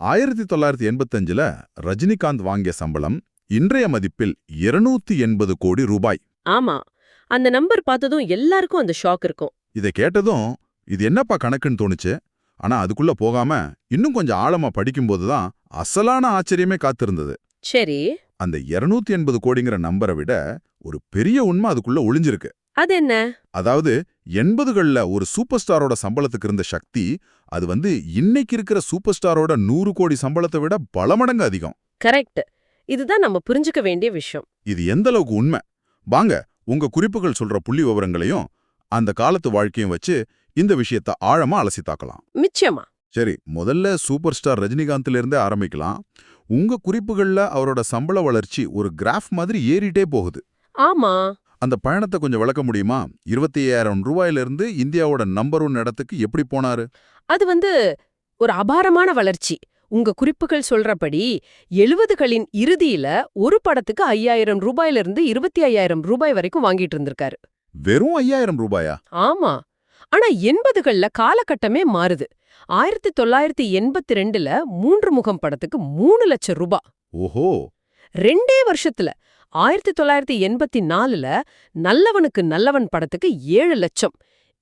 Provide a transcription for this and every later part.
ஆயிரத்தி தொள்ளாயிரத்தி எண்பத்தஞ்சுல ரஜினிகாந்த் வாங்கிய சம்பளம் இன்றைய மதிப்பில் இருநூத்தி எண்பது கோடி ரூபாய். ஆமா. அந்த நம்பர் பார்த்ததும் எல்லாருக்கும் அந்த ஷாக் இருக்கும். இதை கேட்டதும் இது என்னப்பா கணக்குன்னு தோணுச்சு? ஆனா அதுக்குள்ள போகாம இன்னும் கொஞ்சம் ஆழமா படிக்கும்போது தான் அசலான ஆச்சரியமே காத்திருந்தது. சரி. அந்த 280 எண்பது கோடிங்கிற நம்பரை விட ஒரு பெரிய உண்மை அதுக்குள்ள ஒளிஞ்சிருக்கு. அது என்ன அதாவது எண்பதுகள்ல ஒரு சூப்பர் ஸ்டாரோட சம்பளத்துக்கு இருந்த சக்தி அது வந்து இன்னைக்கு இருக்கிற சூப்பர் ஸ்டாரோட நூறு கோடி சம்பளத்தை விட பல மடங்கு அதிகம். கரெக்ட். இதுதான் நம்ம புரிஞ்சுக்க வேண்டிய விஷயம். இது எந்த அளவுக்கு உண்மை? வாங்க உங்க குறிப்புகள் சொல்ற புள்ளி விவரங்களையும் அந்த காலத்து வாழ்க்கையும் வச்சு இந்த விஷயத்த ஆழமா அலசி தாக்கலாம். நிச்சயமா. சரி முதல்ல சூப்பர் ஸ்டார் ரஜினிகாந்த்ல இருந்தே ஆரம்பிக்கலாம். உங்க குறிப்புகள்ல அவரோட சம்பள வளர்ச்சி ஒரு கிராஃப் மாதிரி ஏறிட்டே போகுது. ஆமா. அந்த பயணத்தை கொஞ்சம் விளக்க முடியுமா? இருபத்தி ஐயாயிரம் ரூபாயிலிருந்து இந்தியாவோட நம்பர் ஒன் இடத்துக்கு எப்படி போனாரு? அது வந்து ஒரு அபாரமான வளர்ச்சி. உங்க குறிப்புகள் சொல்றபடி எழுபதுகளின் இறுதியில ஒரு படத்துக்கு ஐயாயிரம் ரூபாயிலிருந்து இருபத்தி ஐயாயிரம் ரூபாய் வரைக்கும் வாங்கிட்டு இருந்திருக்காரு. வெறும் ஐயாயிரம் ரூபாயா? ஆமா. ஆனா எண்பதுகள்ல காலகட்டமே மாறுது. ஆயிரத்தி தொள்ளாயிரத்தி எண்பத்தி ரெண்டுல மூன்று முகம் படத்துக்கு மூணு லட்சம் ரூபாய் ஓஹோ ரெண்டே வருஷத்துல ஆயிரத்தி தொள்ளாயிரத்தி எண்பத்தி நாலுல நல்லவனுக்கு நல்லவன் படத்துக்கு ஏழு லட்சம்.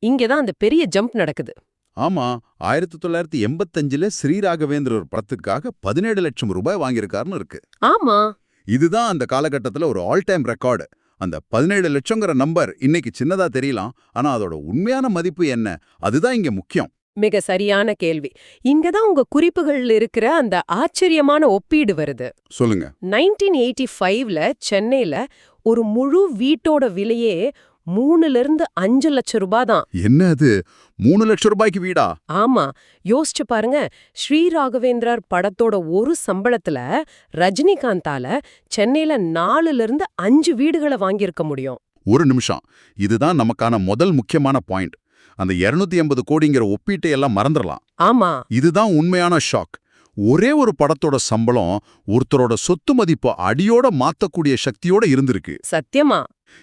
இங்கதான் அந்த பெரிய ஜம்ப் நடக்குது. ஆமா ஆயிரத்தி தொள்ளாயிரத்தி எண்பத்தஞ்சுல ஸ்ரீராகவேந்திர ஒரு படத்துக்காக பதினேழு லட்சம் ரூபாய் வாங்கியிருக்காருன்னு இருக்கு. ஆமா. இதுதான் அந்த காலகட்டத்துல ஒரு ஆல் டைம் ரெக்கார்டு அந்த பதினேழு லட்சங்கிற நம்பர் இன்னைக்கு சின்னதா தெரியலாம் ஆனா அதோட உண்மையான மதிப்பு என்ன? அதுதான் இங்க முக்கியம். மிக சரியான கேள்வி. இங்கதான் உங்க குறிப்புகள்ல இருக்கிற அந்த ஆச்சரியமான ஒப்பீடு வருது. சொல்லுங்க. நைன்டீன் எயிட்டி ஃபைவ்ல சென்னையில ஒரு முழு வீட்டோட விலையே மூணுல இருந்து அஞ்சு லட்சம் ரூபாய் தான். என்ன அது? மூணு லட்சம் ரூபாய்க்கு வீடா? ஆமா. யோசிச்சு பாருங்க. ஸ்ரீ ராகவேந்திரர் படத்தோட ஒரு சம்பளத்துல ரஜினிகாந்தால சென்னையில நாலுல இருந்து அஞ்சு வீடுகளை வாங்கியிருக்க முடியும். ஒரு நிமிஷம். இதுதான் நமக்கான முதல் முக்கியமான பாயிண்ட். அந்த 280 எண்பது கோடிங்கிற ஒப்பீட்டை எல்லாம் மறந்துடலாம். ஆமா. இதுதான் உண்மையான ஷாக். ஒரே ஒரு படத்தோட சம்பளம் ஒருத்தரோட சொத்து மதிப்பு அடியோட மாத்தக்கூடிய சக்தியோட இருந்திருக்கு. சத்தியமா?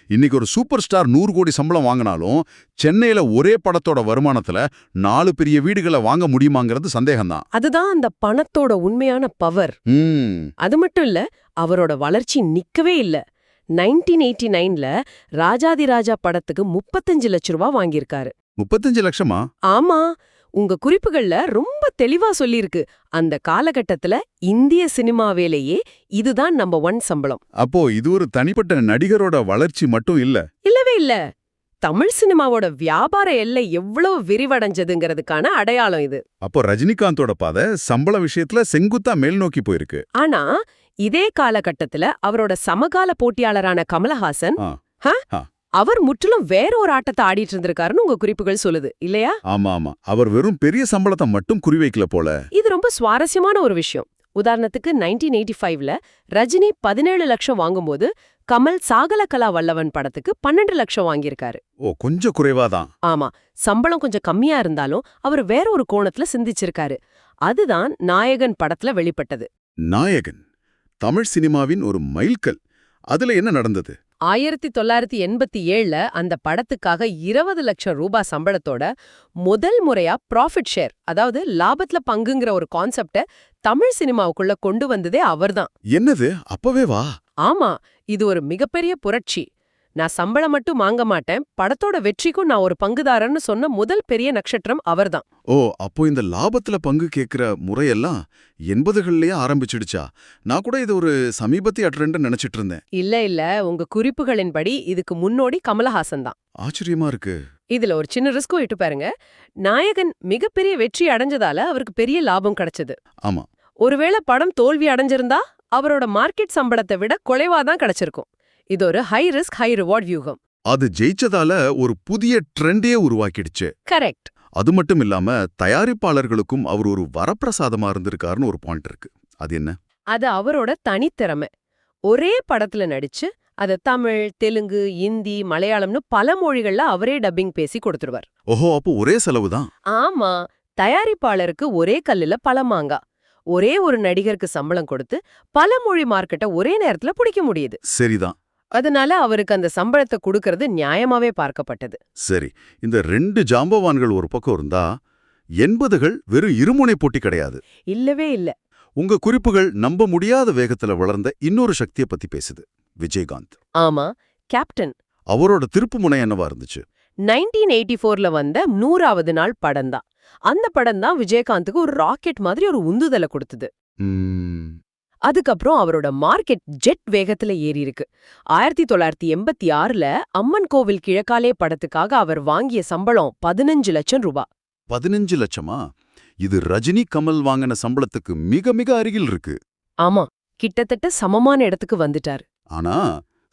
இன்னைக்கு ஒரு சூப்பர் ஸ்டார் நூறு கோடி சம்பளம் வாங்கினாலும் சென்னையில ஒரே படத்தோட வருமானத்துல நாலு பெரிய வீடுகளை வாங்க முடியுமாங்கிறது சந்தேகம்தான். அதுதான் அந்த பணத்தோட உண்மையான பவர். அது மட்டும் இல்ல அவரோட வளர்ச்சி நிக்கவே இல்ல. நைன்டீன் எயிட்டி நைன்ல ராஜாதிராஜா படத்துக்கு முப்பத்தஞ்சு லட்ச ரூபாய் வாங்கியிருக்காரு. முப்பத்தஞ்சு லட்சமா? ஆமா. உங்க குறிப்புகள்ல ரொம்ப தெளிவா சொல்லியிருக்கு. அந்த காலகட்டத்துல இந்திய சினிமாவேலேயே இதுதான் நம்பர் ஒன் சம்பளம். அப்போ இது ஒரு தனிப்பட்ட நடிகரோட வளர்ச்சி மட்டும் இல்ல? இல்லவே இல்ல. தமிழ் சினிமாவோட வியாபார எல்லை எவ்வளவு விரிவடைஞ்சதுங்கிறதுக்கான அடையாளம் இது. அப்போ ரஜினிகாந்தோட பாதை சம்பள விஷயத்துல செங்குத்தா மேல் நோக்கி போயிருக்கு. ஆனா இதே காலகட்டத்துல அவரோட சமகால போட்டியாளரான கமலஹாசன். அவர் முற்றிலும் வேற ஒரு ஆட்டத்தை ஆடிட்டு இருந்திருக்காருன்னு உங்க குறிப்புகள் சொல்லுது இல்லையா? ஆமா ஆமா அவர் வெறும் பெரிய சம்பளத்தை மட்டும் குறிவைக்கல போல. இது ரொம்ப சுவாரஸ்யமான ஒரு விஷயம். உதாரணத்துக்கு நைன்டீன் எயிட்டி ஃபைவ்ல ரஜினி பதினேழு லட்சம் வாங்கும்போது கமல் சாகலகலா வல்லவன் படத்துக்கு பன்னெண்டு லட்சம் வாங்கியிருக்காரு. ஓ கொஞ்சம் குறைவாதான் ஆமா. சம்பளம் கொஞ்சம் கம்மியா இருந்தாலும் அவர் வேற ஒரு கோணத்துல சிந்திச்சிருக்காரு. அதுதான் நாயகன் படத்துல வெளிப்பட்டது. நாயகன். தமிழ் சினிமாவின் ஒரு மைல்கல். அதுல என்ன நடந்தது? ஆயிரத்தி தொள்ளாயிரத்தி எண்பத்தி ஏழுல அந்த படத்துக்காக இருபது லட்சம் ரூபாய் சம்பளத்தோட முதல் முறையா ப்ராஃபிட் ஷேர் அதாவது லாபத்துல பங்குங்கிற ஒரு கான்செப்ட தமிழ் சினிமாவுக்குள்ள கொண்டு வந்ததே அவர்தான். என்னது? அப்பவே வா. ஆமா இது ஒரு மிகப்பெரிய புரட்சி. நான் சம்பளம் மட்டும் வாங்க மாட்டேன். படத்தோட வெற்றிக்கும் நான் ஒரு பங்குதாரன்னு சொன்ன முதல் பெரிய நட்சத்திரம் அவர்தான். ஓ அப்போ இந்த லாபத்துல பங்கு கேக்குற முறையெல்லாம் எண்பதுகள்லயே ஆரம்பிச்சிடுச்சா? நான் கூட இது ஒரு சமீபத்திய ட்ரெண்ட் நினைச்சிட்டு இருந்தேன். இல்ல இல்ல. உங்க குறிப்புகளின்படி இதுக்கு முன்னோடி கமலஹாசன் தான். ஆச்சரியமா இருக்கு. இதுல ஒரு சின்ன ரிஸ்க்கும் இட்டு பாருங்க. நாயகன் மிகப்பெரிய வெற்றி அடைஞ்சதால அவருக்கு பெரிய லாபம் கிடைச்சது. ஆமா. ஒருவேளை படம் தோல்வி அடைஞ்சிருந்தா அவரோட மார்க்கெட் சம்பளத்தை விட குறைவா தான் கிடைச்சிருக்கும். இது ஒரு ஹை ரிஸ்க் ஹை ரிவார்ட் வியூகம். அது ஜெயிச்சதால ஒரு புதிய ட்ரெண்டே உருவாக்கிடுச்சு. கரெக்ட் அது மட்டும் இல்லாம தயாரிப்பாளர்களுக்கும் அவர் ஒரு வரப்பிரசாதமா இருந்திருக்காருன்னு ஒரு பாயிண்ட் இருக்கு. அது என்ன? அது அவரோட தனித்திறமை. ஒரே படத்துல நடிச்சு அத தமிழ் தெலுங்கு இந்தி மலையாளம்னு பல மொழிகள்ல அவரே டப்பிங் பேசி கொடுத்துருவார். ஓஹோ அப்போ ஒரே செலவுதான் ஆமா. தயாரிப்பாளருக்கு ஒரே கல்லுல பல மாங்கா ஒரே ஒரு நடிகருக்கு சம்பளம் கொடுத்து பல மொழி மார்க்கெட்டை ஒரே நேரத்துல பிடிக்க முடியுது. சரிதான். அதனால அவருக்கு அந்த சம்பளத்தை கொடுக்கறது நியாயமாவே பார்க்கப்பட்டது. சரி இந்த ரெண்டு ஜாம்பவான்கள் ஒரு பக்கம் இருந்தா எண்பதுகள் வெறும் இருமுனை போட்டி கிடையாது. இல்லவே இல்ல. உங்க குறிப்புகள் நம்ப முடியாத வேகத்துல வளர்ந்த இன்னொரு சக்தியை பத்தி பேசுது. விஜயகாந்த். ஆமா கேப்டன். அவரோட திருப்புமுனை என்னவா இருந்துச்சு? நைன்டீன் எயிட்டி ஃபோர்ல வந்த நூறாவது நாள் படம் தான் அந்த படம் தான் விஜயகாந்துக்கு ஒரு ராக்கெட் மாதிரி ஒரு உந்துதலை கொடுத்தது. அதுக்கப்புறம் அவரோட மார்க்கெட் ஜெட் வேகத்துல ஏறி இருக்கு ஆயிரத்தி தொள்ளாயிரத்தி எண்பத்தி ஆறுல அம்மன் கோவில் கிழக்காலே படத்துக்காக அவர் வாங்கிய சம்பளம் பதினஞ்சு லட்சம் ரூபாய் பதினஞ்சு லட்சமா? இது ரஜினி கமல் வாங்கின சம்பளத்துக்கு மிக மிக அருகில் இருக்கு. ஆமா கிட்டத்தட்ட சமமான இடத்துக்கு வந்துட்டார். ஆனா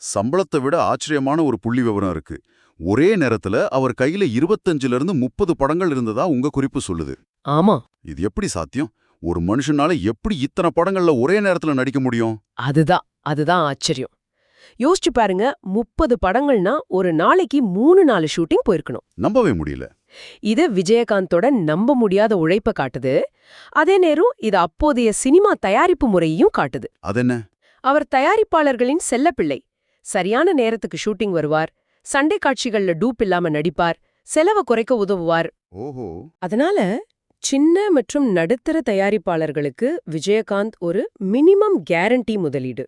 சம்பளத்தை விட ஆச்சரியமான ஒரு புள்ளி விவரம் இருக்கு. ஒரே நேரத்துல அவர் கையில இருபத்தஞ்சுல இருந்து முப்பது படங்கள் இருந்ததா உங்க குறிப்பு சொல்லுது. ஆமா. இது எப்படி சாத்தியம்? ஒரு மனுஷனால எப்படி இத்தனை படங்கள்ல ஒரே நேரத்துல நடிக்க முடியும்? அதுதான் அதுதான் ஆச்சரியம். யோசிச்சு பாருங்க முப்பது படங்கள்னா ஒரு நாளைக்கு மூணு நாலு ஷூட்டிங் போயிருக்கணும். நம்பவே முடியல. இது விஜயகாந்தோட நம்ப முடியாத உழைப்ப காட்டுது. அதே நேரம் இது அப்போதைய சினிமா தயாரிப்பு முறையையும் காட்டுது. அதென்ன? அவர் தயாரிப்பாளர்களின் செல்லப்பிள்ளை. சரியான நேரத்துக்கு ஷூட்டிங் வருவார். சண்டை காட்சிகள்ல டூப் இல்லாம நடிப்பார். செலவை குறைக்க உதவுவார். ஓஹோ. அதனால சின்ன மற்றும் நடுத்தர தயாரிப்பாளர்களுக்கு விஜயகாந்த் ஒரு மினிமம் கேரண்டி முதலீடு.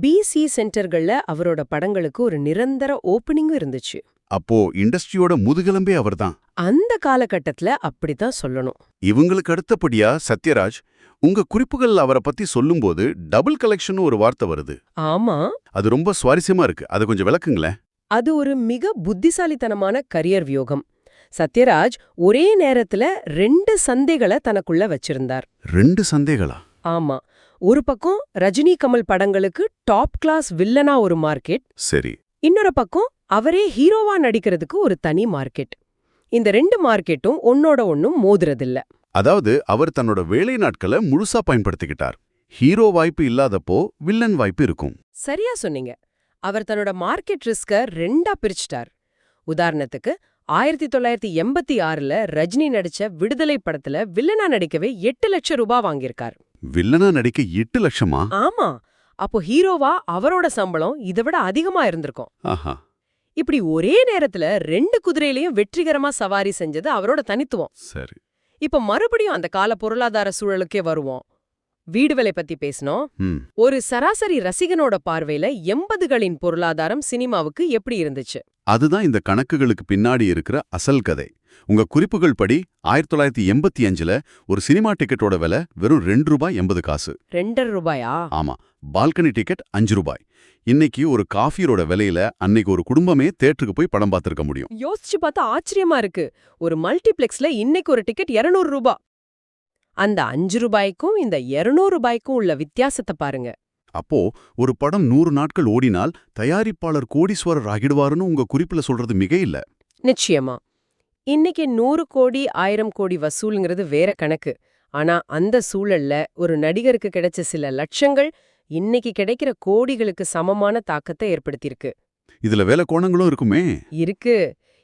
பிசி சென்டர்கள்ல அவரோட படங்களுக்கு ஒரு நிரந்தர ஓப்பனிங்கும் இருந்துச்சு. அப்போ இண்டஸ்ட்ரியோட முதுகெலும்பே அவர்தான். அந்த காலகட்டத்துல அப்படித்தான் சொல்லணும். இவங்களுக்கு அடுத்தபடியா சத்யராஜ் உங்க குறிப்புகள் அவரை பத்தி சொல்லும்போது டபுள் கலெக்ஷன் ஒரு வார்த்தை வருது. ஆமா. அது ரொம்ப சுவாரஸ்யமா இருக்கு. அதை கொஞ்சம் விளக்குங்களேன். அது ஒரு மிக புத்திசாலித்தனமான கரியர் வியோகம். சத்யராஜ் ஒரே நேரத்துல ரெண்டு சந்தைகளை தனக்குள்ள வச்சிருந்தார். ரெண்டு சந்தேகளா? ஆமா. ஒரு பக்கம் ரஜினி கமல் படங்களுக்கு டாப் கிளாஸ் வில்லனா ஒரு மார்க்கெட். சரி. இன்னொரு பக்கம் அவரே ஹீரோவா நடிக்கிறதுக்கு ஒரு தனி மார்க்கெட். இந்த ரெண்டு மார்க்கெட்டும் ஒன்னோட ஒன்னும் மோதுறதில்ல. அதாவது அவர் தன்னோட வேலை நாட்களை முழுசா பயன்படுத்திக்கிட்டார். ஹீரோ வாய்ப்பு இல்லாதப்போ வில்லன் வாய்ப்பு இருக்கும். சரியா சொன்னீங்க. அவர் தன்னோட மார்க்கெட் ரிஸ்க ரெண்டா பிரிச்சிட்டார். உதாரணத்துக்கு ஆயிரத்தி தொள்ளாயிரத்தி எண்பத்தி ஆறுல ரஜினி நடிச்ச விடுதலை படத்துல வில்லனா நடிக்கவே எட்டு லட்சம் ரூபாய் வாங்கியிருக்கார். வில்லனா நடிக்க எட்டு லட்சமா? ஆமா. அப்போ ஹீரோவா அவரோட சம்பளம் இதை விட அதிகமா இருந்திருக்கும். ஆஹா. இப்படி ஒரே நேரத்துல ரெண்டு குதிரையிலையும் வெற்றிகரமா சவாரி செஞ்சது அவரோட தனித்துவம். சரி. இப்ப மறுபடியும் அந்த கால பொருளாதார சூழலுக்கே வருவோம். வீடு விலை பத்தி பேசினோம். ம். ஒரு சராசரி ரசிகனோட பார்வையில எண்பதுகளின் பொருளாதாரம் சினிமாவுக்கு எப்படி இருந்துச்சு? அதுதான் இந்த கணக்குகளுக்கு பின்னாடி இருக்கிற அசல் கதை. உங்க குறிப்புகள் படி ஆயிரத்தி தொள்ளாயிரத்தி எண்பத்தி அஞ்சுல ஒரு சினிமா டிக்கெட்டோட விலை வெறும் ரெண்டு ரூபாய் எண்பது காசு. ரெண்டரை ரூபாயா? ஆமா. பால்கனி டிக்கெட் அஞ்சு ரூபாய். இன்னைக்கு ஒரு காஃபியோட விலையில அன்னைக்கு ஒரு குடும்பமே தேட்டருக்கு போய் படம் பார்த்திருக்க முடியும். யோசிச்சு பார்த்தா ஆச்சரியமா இருக்கு. ஒரு மல்டிப்ளெக்ஸ்ல இன்னைக்கு ஒரு டிக்கெட் 200 ரூபாய். அந்த அஞ்சு ரூபாய்க்கும் இந்த 200 ரூபாய்க்கும் உள்ள வித்தியாசத்தை பாருங்க. அப்போ ஒரு படம் நூறு நாட்கள் ஓடினால் தயாரிப்பாளர் கோடீஸ்வரர் ஆகிடுவாருன்னு உங்க குறிப்புல சொல்றது மிக இல்ல நிச்சயமா. இன்னைக்கு நூறு கோடி ஆயிரம் கோடி வசூலுங்கிறது வேற கணக்கு. ஆனா அந்த சூழல்ல ஒரு நடிகருக்கு கிடைச்ச சில லட்சங்கள் இன்னைக்கு கிடைக்கிற கோடிகளுக்கு சமமான தாக்கத்தை ஏற்படுத்தியிருக்கு. இதுல வேலை கோணங்களும் இருக்குமே. இருக்கு.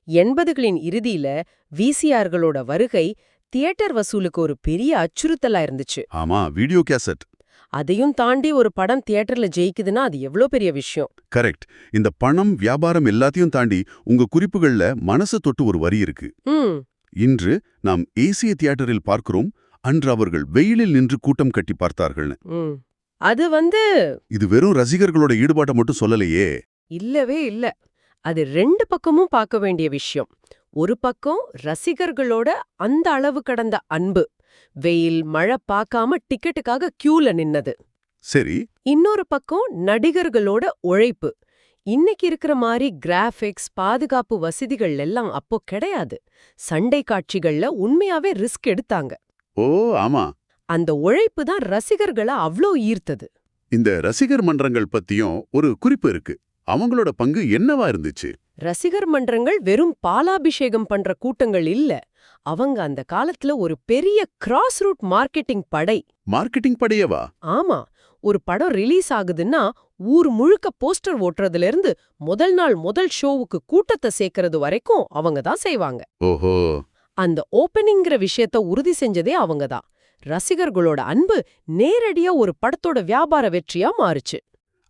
எண்பதுகளின் இறுதியில விசிஆர்களோட வருகை தியேட்டர் வசூலுக்கு ஒரு பெரிய அச்சுறுத்தலா இருந்துச்சு. ஆமா வீடியோ கேசட். அதையும் தாண்டி ஒரு படம் தியேட்டர்ல ஜெயிக்குதுன்னா அது எவ்ளோ பெரிய விஷயம். கரெக்ட். இந்த பணம் வியாபாரம் எல்லாத்தையும் தாண்டி உங்க குறிப்புகள்ல மனசு தொட்டு ஒரு வரி இருக்கு. இன்று நாம் ஏசிய தியேட்டரில் பார்க்கிறோம் அன்று அவர்கள் வெயிலில் நின்று கூட்டம் கட்டி பார்த்தார்கள்னு. அது வந்து இது வெறும் ரசிகர்களோட ஈடுபாட்டை மட்டும் சொல்லலையே. இல்லவே இல்ல. அது ரெண்டு பக்கமும் பார்க்க வேண்டிய விஷயம். ஒரு பக்கம் ரசிகர்களோட அந்த அளவு கடந்த அன்பு வெயில் மழை பார்க்காம டிக்கெட்டுக்காக கியூல நின்னது. சரி. இன்னொரு பக்கம் நடிகர்களோட உழைப்பு. இன்னைக்கு இருக்கிற மாதிரி கிராஃபிக்ஸ் பாதுகாப்பு வசதிகள் எல்லாம் அப்போ கிடையாது. சண்டை காட்சிகள்ல உண்மையாவே ரிஸ்க் எடுத்தாங்க. ஓ ஆமா. அந்த உழைப்பு தான் ரசிகர்களை அவ்ளோ ஈர்த்தது. இந்த ரசிகர் மன்றங்கள் பத்தியும் ஒரு குறிப்பு இருக்கு. அவங்களோட பங்கு என்னவா இருந்துச்சு? ரசிகர் மன்றங்கள் வெறும் பாலாபிஷேகம் பண்ற கூட்டங்கள் இல்ல. அவங்க அந்த காலத்துல ஒரு பெரிய கிராஸ் ரூட் மார்க்கெட்டிங் படை. மார்க்கெட்டிங் படையவா? ஆமா. ஒரு படம் ரிலீஸ் ஆகுதுன்னா ஊர் முழுக்க போஸ்டர் ஓட்டுறதுல இருந்து முதல் நாள் முதல் ஷோவுக்கு கூட்டத்தை சேர்க்கறது வரைக்கும் அவங்க தான் செய்வாங்க. ஓஹோ. அந்த ஓப்பனிங்கிற விஷயத்த உறுதி செஞ்சதே அவங்க தான். ரசிகர்களோட அன்பு நேரடியா ஒரு படத்தோட வியாபார வெற்றியா மாறுச்சு.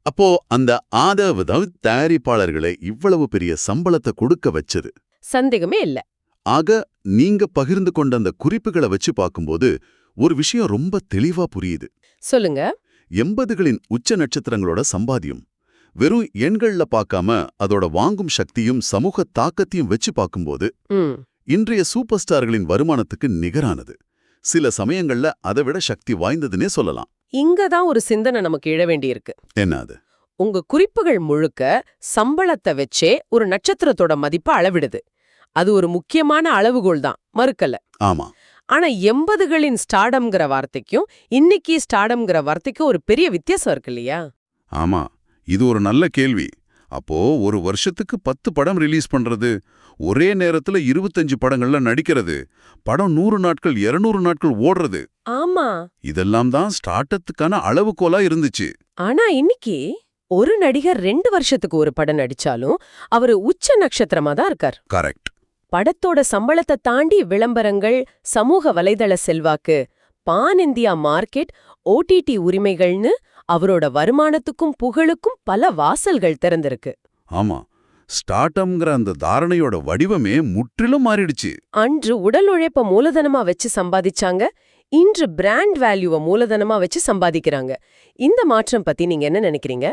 அப்போ அந்த ஆதரவு தான் தயாரிப்பாளர்களை இவ்வளவு பெரிய சம்பளத்தை கொடுக்க வச்சது. சந்தேகமே இல்ல. ஆக நீங்க பகிர்ந்து கொண்ட அந்த குறிப்புகளை வச்சு பார்க்கும்போது ஒரு விஷயம் ரொம்ப தெளிவா புரியுது. சொல்லுங்க. எண்பதுகளின் உச்ச நட்சத்திரங்களோட சம்பாத்தியம். வெறும் எண்கள்ல பார்க்காம அதோட வாங்கும் சக்தியும் சமூக தாக்கத்தையும் வச்சு பார்க்கும்போது இன்றைய சூப்பர் ஸ்டார்களின் வருமானத்துக்கு நிகரானது. சில சமயங்கள்ல அதை விட சக்தி வாய்ந்ததுன்னே சொல்லலாம். இங்க தான் ஒரு சிந்தனை நமக்கு எழ வேண்டியிருக்கு. என்ன அது? உங்க குறிப்புகள் முழுக்க சம்பளத்தை வச்சே ஒரு நட்சத்திரத்தோட மதிப்பை அளவிடுது. அது ஒரு முக்கியமான அளவுகோல் தான் மறுக்கல. ஆமா. ஆனா எண்பதுகளின் ஸ்டார்டம்ங்கிற வார்த்தைக்கும் இன்னைக்கு ஸ்டார்டம்ங்கிற வார்த்தைக்கும் ஒரு பெரிய வித்தியாசம் இருக்கு இல்லையா? ஆமா. இது ஒரு நல்ல கேள்வி. அப்போ ஒரு வருஷத்துக்கு பத்து படம் ரிலீஸ் பண்றது. ஒரே நேரத்துல இருபத்தஞ்சு படங்கள்ல நடிக்கிறது. படம் நூறு நாட்கள் இருநூறு நாட்கள் ஓடுறது. ஆமா. இதெல்லாம் தான் ஸ்டார்டத்துக்கான அளவுகோலா இருந்துச்சு. ஆனா இன்னைக்கு ஒரு நடிகர் ரெண்டு வருஷத்துக்கு ஒரு படம் நடிச்சாலும் அவரு உச்ச நட்சத்திரமா தான் இருக்கார். கரெக்ட். படத்தோட சம்பளத்தை தாண்டி விளம்பரங்கள் சமூக வலைதள செல்வாக்கு பான் இந்தியா மார்க்கெட் ஓடிடி உரிமைகள்னு அவரோட வருமானத்துக்கும் புகழுக்கும் பல வாசல்கள் திறந்திருக்கு. ஆமா ஸ்டார்டம்ங்கிற அந்த தாரணையோட வடிவமே முற்றிலும் மாறிடுச்சு. அன்று உடல் உழைப்ப மூலதனமா வச்சு சம்பாதிச்சாங்க இன்று பிராண்ட் வேல்யூவை மூலதனமா வச்சு சம்பாதிக்கிறாங்க. இந்த மாற்றம் பத்தி நீங்க என்ன நினைக்கிறீங்க?